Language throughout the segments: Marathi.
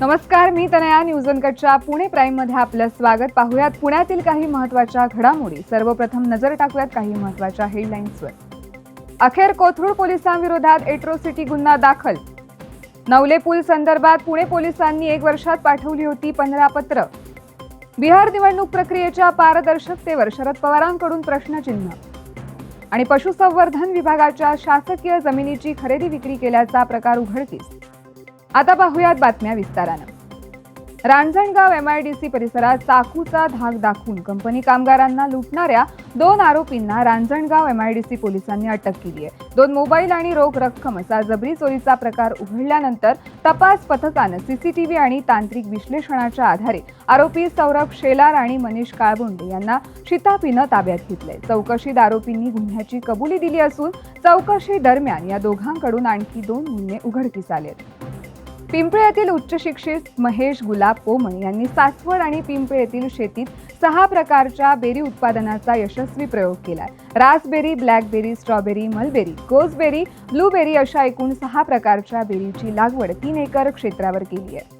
नमस्कार मी तनया. न्यूज अनकटच्या पुणे प्राईममध्ये आपलं स्वागत. पाहूयात पुण्यातील काही महत्त्वाच्या घडामोडी. सर्वप्रथम नजर टाकूयात काही महत्त्वाच्या हेडलाईन्सवर अखेर कोथरूड पोलिसांविरोधात एट्रोसिटी गुन्हा दाखल. नवले पूल संदर्भात पुणे पोलिसांनी एक वर्षात पाठवली होती पंधरा पत्र. बिहार निवडणूक प्रक्रियेच्या पारदर्शकतेवर शरद पवारांकडून प्रश्नचिन्ह. आणि पशुसंवर्धन विभागाच्या शासकीय जमिनीची खरेदी विक्री केल्याचा प्रकार उघडकीस. आता पाहूयात बातम्या विस्तारानं. रांजणगाव एमआयडीसी परिसरात चाकूचा धाक दाखवून कंपनी कामगारांना लुटणाऱ्या दोन आरोपींना रांजणगाव एमआयडीसी पोलिसांनी अटक केली आहे. दोन मोबाईल आणि रोख रक्कम असा जबरी चोरीचा प्रकार उघडल्यानंतर तपास पथकानं सीसीटीव्ही आणि तांत्रिक विश्लेषणाच्या आधारे आरोपी सौरभ शेलार आणि मनीष काळबोंडे यांना शिताफीनं ताब्यात घेतलंय. चौकशीत आरोपींनी गुन्ह्याची कबुली दिली असून चौकशी दरम्यान या दोघांकडून आणखी दोन गुन्हे उघडकीस आलेत. पिंपळे येथील उच्च शिक्षित महेश गुलाब पोमण यांनी सासवड आणि पिंपळे येथील शेतीत सहा प्रकारच्या बेरी उत्पादनाचा यशस्वी प्रयोग केला raspberry blackberry strawberry mulberry gooseberry blueberry अशा एकूण सहा प्रकारच्या बेरीची लागवड तीन एकर क्षेत्रावर केली आहे.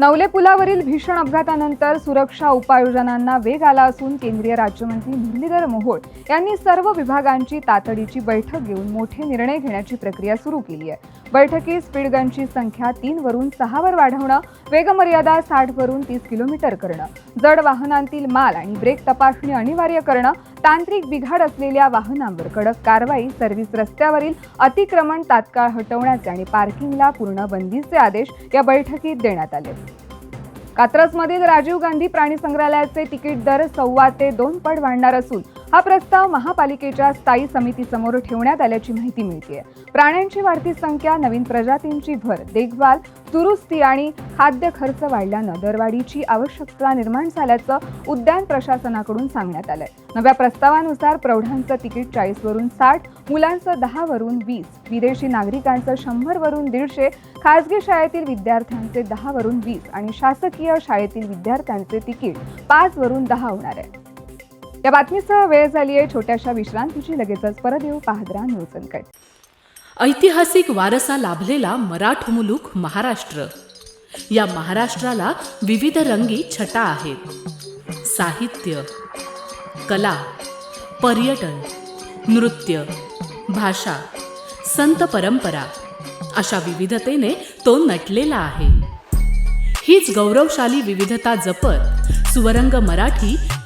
नवले पुलावरील भीषण अपघातानंतर सुरक्षा उपाययोजनांना वेग आला असून केंद्रीय राज्यमंत्री मुरलीधर मोहोळ यांनी सर्व विभागांची तातडीची बैठक घेऊन मोठे निर्णय घेण्याची प्रक्रिया सुरू केली आहे. बैठकीत स्पीडगनची संख्या तीनवरून सहावर वाढवणं वेगमर्यादा साठवरून तीस किलोमीटर करणं जड वाहनांतील माल आणि ब्रेक तपासणी अनिवार्य करणं तांत्रिक बिघाड असलेल्या वाहनांवर कडक कारवाई सर्व्हिस रस्त्यावरील अतिक्रमण तात्काळ हटवण्याचे आणि पार्किंगला पूर्ण बंदीचे आदेश या बैठकीत देण्यात आले. कात्रजमधील राजीव गांधी प्राणी संग्रहालयाचे तिकीट दर सव्वा ते दोन पट वाढणार असून हा प्रस्ताव महापालिकेच्या स्थायी समितीसमोर ठेवण्यात आल्याची माहिती मिळते प्राण्यांची वाढती संख्या नवीन प्रजातींची भर देखभाल दुरुस्ती आणि खाद्य खर्च वाढल्यानं दरवाढीची आवश्यकता निर्माण झाल्याचं उद्यान प्रशासनाकडून सांगण्यात आलंय. नव्या प्रस्तावानुसार प्रौढांचं तिकीट चाळीसवरून साठ मुलांचं दहावरून वीस विदेशी नागरिकांचं शंभरवरून दीडशे खासगी शाळेतील विद्यार्थ्यांचे दहावरून वीस आणि शासकीय शाळेतील विद्यार्थ्यांचे तिकीट पाचवरून दहा होणार आहे. या बातमीसह वेळ झाली आहे छोट्याशा विश्रांतीची. लगेचच परत येऊ पाहत राहा न्यूज ऐतिहासिक वारसा लाभलेला मराठ मुलूक महाराष्ट्र. या महाराष्ट्राला विविध रंगी छटा आहेत. साहित्य कला पर्यटन नृत्य भाषा संत परंपरा अशा विविधतेने तो नटलेला आहे. हीच गौरवशाली विविधता जपत सुवरंग मराठी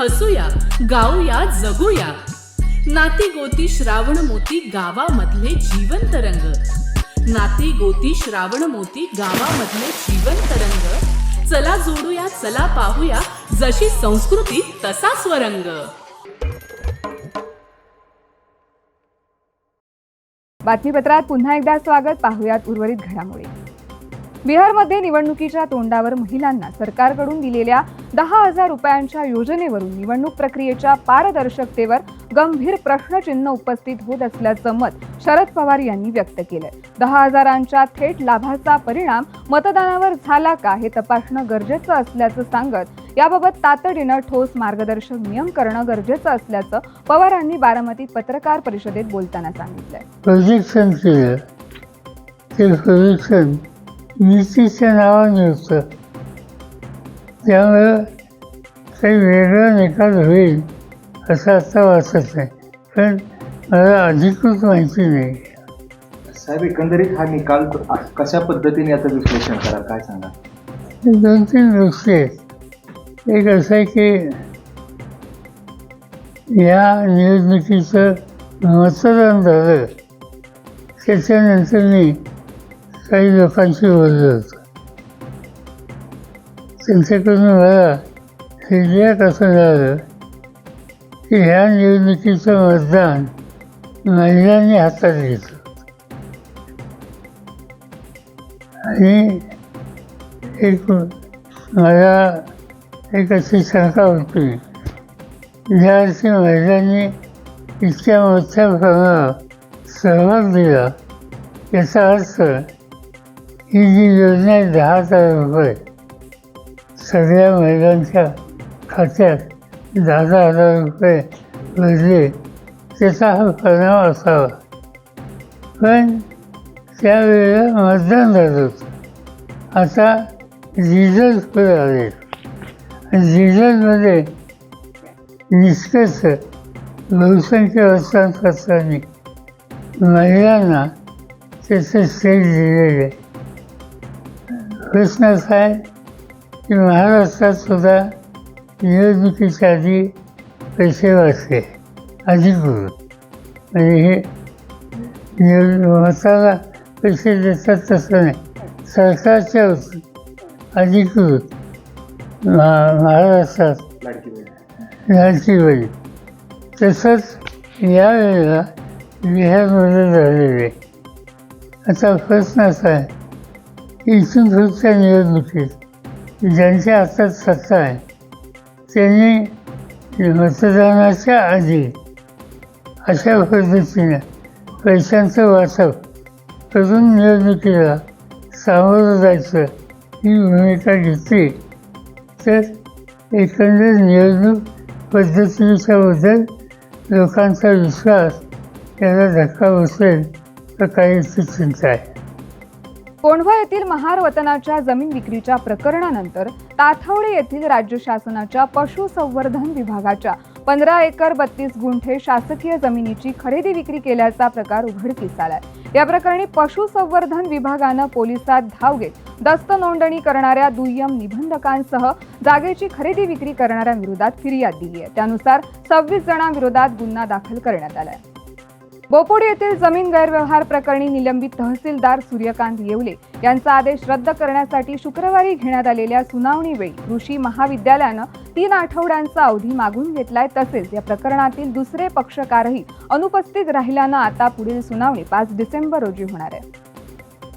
हसूया गाऊया जगूया. नाती गोती श्रावण मोती गावामधले जीवंत रंग. नाती गोती श्रावण मोती गावामधले जीवन रंग. चला जोडूया चला पाहूया जशी संस्कृती तसा स्वरंग. बातमीपत्रात पुन्हा एकदा स्वागत पाहूयात उर्वरित घडामोडी. बिहारमध्ये निवडणुकीच्या तोंडावर महिलांना सरकारकडून दिलेल्या दहा हजार रुपयांच्या योजनेवरून निवडणूक प्रक्रियेच्या पारदर्शकतेवर गंभीर प्रश्नचिन्ह उपस्थित होत असल्याचं मत शरद पवार यांनी व्यक्त केलंय. दहा हजारांच्या थेट लाभाचा परिणाम मतदानावर झाला का हे तपासणं गरजेचं असल्याचं सांगत याबाबत तातडीनं ठोस मार्गदर्शक नियम करणं गरजेचं असल्याचं पवारांनी बारामतीत पत्रकार परिषदेत बोलताना सांगितलंय. नीतीच्या नावाने होतं त्यामुळं काही वेगळा निकाल होईल असं आता वाटत नाही. पण मला अधिकृत माहिती नाही साहेब एकंदरीत हा निकाल कशा पद्धतीने याचं विश्लेषण करा काय सांगा हे दोन तीन गोष्टी आहेत. एक असं आहे की या निवडणुकीचं मतदान झालं त्याच्यानंतर मी काही लोकांशी बोललो होतं. त्यांच्याकडून मला फीडबॅक असं झालं की ह्या निवडणुकीचं मतदान महिलांनी हातात घेतलं. आणि एक मला एक अशी शंका होती ज्या वर्षी महिलांनी इतक्या मोठ्या प्रमाणात सहभाग दिला याचा अर्थ ही जी योजना आहे दहा हजार रुपये. सगळ्या महिलांच्या खात्यात दहा दहा हजार रुपये भरले. त्याचा हा परिणाम असावा. पण त्यावेळेला मतदान झालं होतं. आता रिझल्ट पुढे आले. रिझल्टमध्ये निष्कर्ष बहुसंख्य वर्तमानपत्रांनी महिलांना त्याचं श्रेय दिलेलं आहे. प्रश्न असा आहे की महाराष्ट्रात सुद्धा निवडणुकीच्या आधी पैसे वाचले अधिकृत म्हणजे हे निवड मताला पैसे देतात तसं नाही सरकारच्या अधिकृत महा महाराष्ट्रात लाडकी बहीण तसंच यावेळेला बिहारमध्ये झालेले आहे. आता प्रश्न असा आहे की इथून निवडणुकीत ज्यांच्या हातात सत्ता आहे त्यांनी मतदानाच्या आधी अशा पद्धतीनं पैशांचं वाटप करून निवडणुकीला सामोरं जायचं ही भूमिका घेतली. तर एकंदर निवडणूक पद्धतीच्याबद्दल लोकांचा विश्वास याला धक्का बसेल तर काहीची चिंता आहे. कोंढवा येथील महार वतनाच्या जमीन विक्रीच्या प्रकरणानंतर ताथवडे येथील राज्य शासनाच्या पशुसंवर्धन विभागाच्या पंधरा एकर बत्तीस गुंठे शासकीय जमिनीची खरेदी विक्री केल्याचा प्रकार उघडकीस आलाय. या प्रकरणी पशुसंवर्धन विभागानं पोलिसात धाव घेत दस्त नोंदणी करणाऱ्या दुय्यम निबंधकांसह जागेची खरेदी विक्री करणाऱ्यांविरोधात फिर्याद दिली आहे त्यानुसार सव्वीस जणांविरोधात गुन्हा दाखल करण्यात आलाय. बोपोडी येथील जमीन गैरव्यवहार प्रकरणी निलंबित तहसीलदार सूर्यकांत येवले यांचा आदेश रद्द करण्यासाठी शुक्रवारी घेण्यात आलेल्या सुनावणीवेळी कृषी महाविद्यालयानं तीन आठवड्यांचा अवधी मागून घेतलाय. तसेच या प्रकरणातील दुसरे पक्षकारही अनुपस्थित राहिल्यानं आता पुढील सुनावणी पाच डिसेंबर रोजी होणार आहे.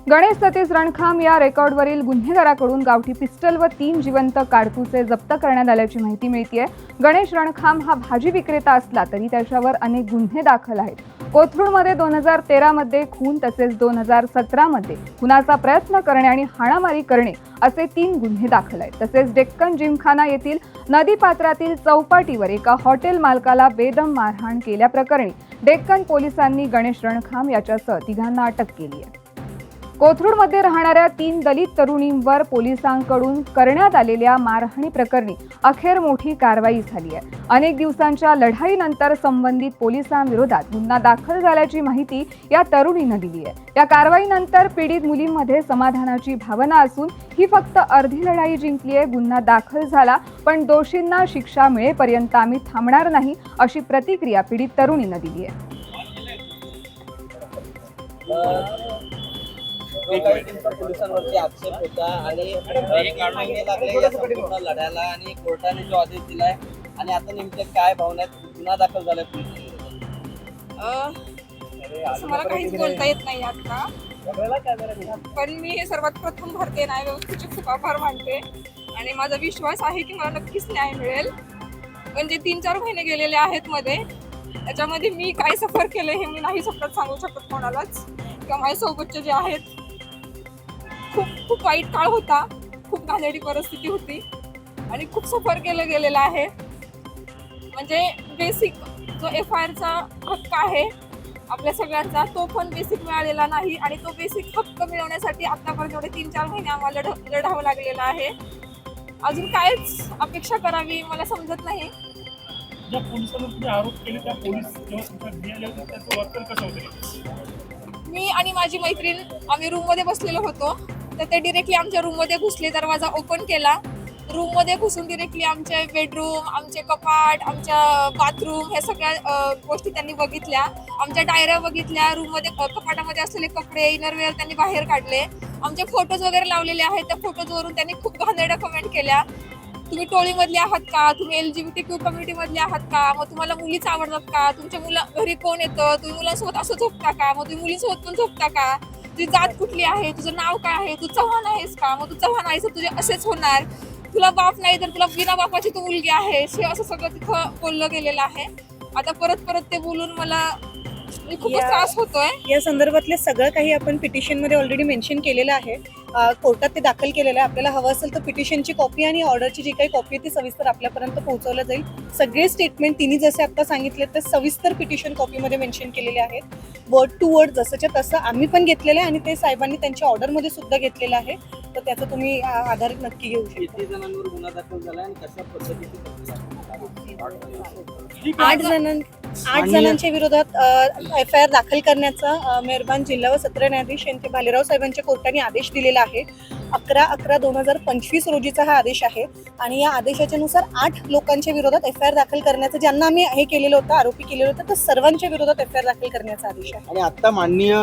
गणेश सतीश रणखाम या रेकॉर्डवरील गुन्हेगाराकडून गावठी पिस्टल व तीन जिवंत काडतुसे जप्त करण्यात आल्याची माहिती मिळतीये. गणेश रणखाम हा भाजी विक्रेता असला तरी त्याच्यावर अनेक गुन्हे दाखल आहेत. कोथरूडमध्ये दोन हजार तेरामध्ये खून तसेच दोन हजार सतरामध्ये खुनाचा प्रयत्न करणे आणि हाणामारी करणे असे तीन गुन्हे दाखल आहेत. तसेच डेक्कन जिमखाना येथील नदीपात्रातील चौपाटीवर एका हॉटेल मालकाला बेदम मारहाण केल्याप्रकरणी डेक्कन पोलिसांनी गणेश रणखाम याच्यासह तिघांना अटक केली आहे. कोथरूडमध्ये राहणाऱ्या तीन दलित तरुणींवर पोलिसांकडून करण्यात आलेल्या मारहाणी प्रकरणी अखेर मोठी कारवाई झाली आहे. अनेक दिवसांच्या लढाईनंतर संबंधित पोलिसांविरोधात गुन्हा दाखल झाल्याची माहिती या तरुणीनं दिली आहे. या कारवाईनंतर पीडित मुलींमध्ये समाधानाची भावना असून ही फक्त अर्धी लढाई जिंकली आहे गुन्हा दाखल झाला पण दोषींना शिक्षा मिळेपर्यंत आम्ही थांबणार नाही अशी प्रतिक्रिया पीडित तरुणीनं दिली आहे. पोलिसांवरती आक्षेप होता आणि महिने लागले या संपूर्ण लढ्याला आणि कोर्टाने जो आदेश दिलाय आणि आता नेमकं काय भावना आहेत? गुन्हा दाखल झालाय पोलिसांविरोधात. मला काहीच बोलता येत नाही आता. पण मी हे सर्वात प्रथम भारतीय न्याय व्यवस्थेचे खूप आभार मानते. आणि माझा विश्वास आहे की मला नक्कीच न्याय मिळेल. पण जे तीन चार महिने गेलेले आहेत मध्ये. त्याच्यामध्ये मी काय सफर केलं हे मी नाही शब्दात सांगू शकत कोणालाच. किंवा माझ्यासोबतचे जे आहेत खूप वाईट काळ होता. खूप घाणेरडी परिस्थिती होती. आणि खूप सफर केलं गेलेलं आहे. म्हणजे बेसिक जो एफ आय आरचा हक्क आहे आपल्या सगळ्यांचा तो पण बेसिक मिळालेला नाही. आणि तो बेसिक हक्क मिळवण्यासाठी आतापर्यंत एवढे तीन चार महिने आम्हाला लढ लढावं लागलेलं आहे. अजून कायच अपेक्षा करावी मला समजत नाही. ज्या तुम्ही आरोप केले त्या पोलीस जेव्हा तुमच्या घरी आले होते त्याचं वर्तन कसं होतं? मी आणि माझी मैत्रीण आम्ही रूममध्ये बसलेलो होतो. तर ते डिरेक्टली आमच्या रूममध्ये घुसले. दरवाजा ओपन केला. रूममध्ये घुसून डिरेक्टली आमचे बेडरूम आमचे कपाट आमच्या बाथरूम ह्या सगळ्या गोष्टी त्यांनी बघितल्या. आमच्या डायऱ्या बघितल्या. रूममध्ये कपाटामध्ये असलेले कपडे इनरवेअर त्यांनी बाहेर काढले. आमचे फोटोज वगैरे लावलेले आहेत. त्या फोटोज वरून त्यांनी खूप घाणेरड्या कमेंट केल्या. तुम्ही टोळीमधले आहात का? तुम्ही L G B T Q community मधले आहात का? मग तुम्हाला मुलीच आवडतात का? तुमच्या मुला घरी कोण येतं? तुम्ही मुलांसोबत असं झोपता का? मग तुम्ही मुलींसोबत पण झोपता का? तुझी जात कुठली आहे? तुझं नाव काय आहे? तू चव्हाण आहेस का? मग तू चव्हाण आहेस तर तुझे असेच होणार. तुला बाप नाही तर तुला बिना बापाची तू मुलगी आहेस. हे असं सगळं तिथं बोललं गेलेलं आहे. आता परत परत ते बोलून मला खूपच या- त्रास होतोय. या संदर्भातले सगळं काही आपण पिटिशनमध्ये ऑलरेडी मेन्शन केलेलं आहे. अ, कोर्टात ते दाखल केलेलं आहे. आपल्याला हवं असेल तर पिटिशनची कॉपी आणि ऑर्डरची जी काही कॉपी आहे ती सविस्तर आपल्यापर्यंत पोहोचवलं जाईल. सगळे स्टेटमेंट तिने जसे आता सांगितले ते सविस्तर पिटिशन कॉपीमध्ये मेन्शन केलेले आहेत. वर्ड टू वर्ड जसंच्या तसं आम्ही पण घेतलेलं आहे आणि ते साहेबांनी त्यांच्या ऑर्डरमध्ये सुद्धा घेतलेलं आहे. तर त्याचा तुम्ही आधार नक्की घेऊ शकता. किती जणांवर गुन्हा दाखल झाला आणि कशा पद्धतीची आठ जणां आठ जणांच्या विरोधात एफ आय आर दाखल करण्याचा मेहरबान जिल्हा व सत्र न्यायाधीश यांचे भालेराव साहेबांच्या कोर्टाने आदेश दिलेला आहे. अकरा अकरा दोन हजार पंचवीस रोजीचा हा आदेश आहे आणि या आदेशाच्या नुसार आठ लोकांच्या विरोधात एफ आय आर दाखल करण्याचं ज्यांना आम्ही हे केलेलं होतं आरोपी केलेलं होतं तर सर्वांच्या विरोधात एफ आय आर दाखल करण्याचा आदेश आहे. आणि आता माननीय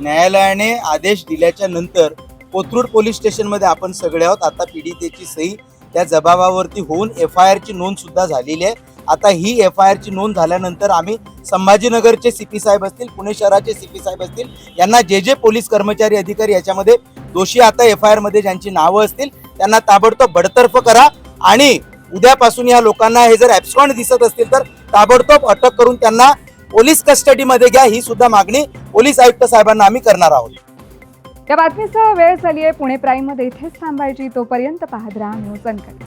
न्यायालयाने आदेश दिल्याच्या नंतर कोथरूड पोलीस स्टेशनमध्ये आपण सगळे आहोत. आता पीडितेची सही त्या जबाबावरती होऊन एफ आय आरची नोंद सुद्धा झालेली आहे. आता ही एफ आय आरची नोंद झाल्यानंतर आम्ही संभाजीनगरचे सी पी साहेब असतील पुणे शहराचे सी पी साहेब असतील यांना जे जे पोलीस कर्मचारी अधिकारी याच्यामध्ये दोषी आता एफ आय आरमध्ये ज्यांची नावं असतील त्यांना ताबडतोब बडतर्फ करा. आणि उद्यापासून या लोकांना हे जर ॲब्स्कॉन्ड दिसत असतील तर ताबडतोब अटक करून त्यांना पोलीस कस्टडीमध्ये घ्या. ही सुद्धा मागणी पोलीस आयुक्त साहेबांना आम्ही करणार आहोत. या बातमीसह वेळ झाली आहे पुणे प्राईममध्ये इथेच थांबायची. तोपर्यंत पाहत राहा न्यूज अनकट